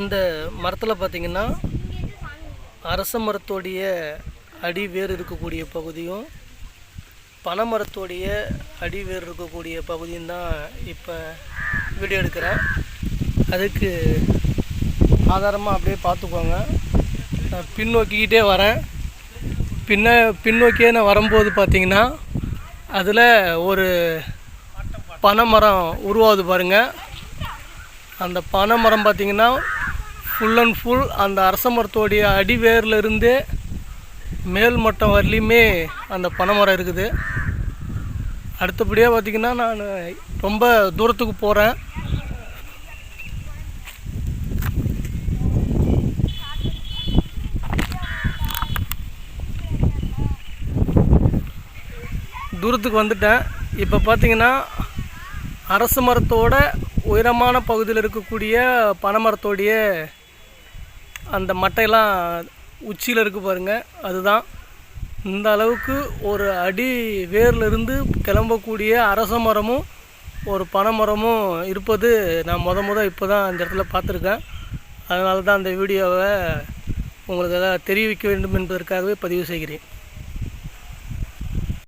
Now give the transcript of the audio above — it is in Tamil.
இந்த மரத்தில் பார்த்திங்கன்னா அரச மரத்தோடைய அடி வேர் இருக்கக்கூடிய பகுதியும் பனை மரத்தோடைய அடி வேர் இருக்கக்கூடிய பகுதியும் தான் இப்போ வீடியோ எடுக்கிறேன். அதுக்கு ஆதாரமாக அப்படியே பார்த்துக்கோங்க நான் பின்னோக்கிக்கிட்டே வரேன். பின்ன பின்னோக்கியே நான் வரும்போது பார்த்திங்கன்னா அதில் ஒரு பனைமரம் உருவாகுது பாருங்கள் அந்த பனை மரம் பார்த்தீங்கன்னா ஃபுல் அண்ட் ஃபுல் அந்த அரச மரத்தோடைய அடிவேர்லேருந்தே மேல் மட்டம் வரலையுமே அந்த பனை மரம் இருக்குது. அடுத்தபடியாக பார்த்தீங்கன்னா நான் ரொம்ப தூரத்துக்கு போகிறேன் தூரத்துக்கு வந்துட்டேன். இப்போ பார்த்திங்கன்னா அரச மரத்தோட உயரமான பகுதியில் இருக்கக்கூடிய பனைமரத்தோடைய அந்த மட்டையெல்லாம் உச்சியில் இருக்குது பாருங்கள் அதுதான். இந்த அளவுக்கு ஒரு அடி வேர்லேருந்து கிளம்பக்கூடிய அரச மரமும் ஒரு பனை மரமும் இருப்பது நான் முத முத இப்போ தான் அந்த இடத்துல பார்த்துருக்கேன். அதனால தான் அந்த வீடியோவை உங்களுக்கு எதாவது தெரிவிக்க வேண்டும் என்பதற்காகவே பதிவு செய்கிறேன்.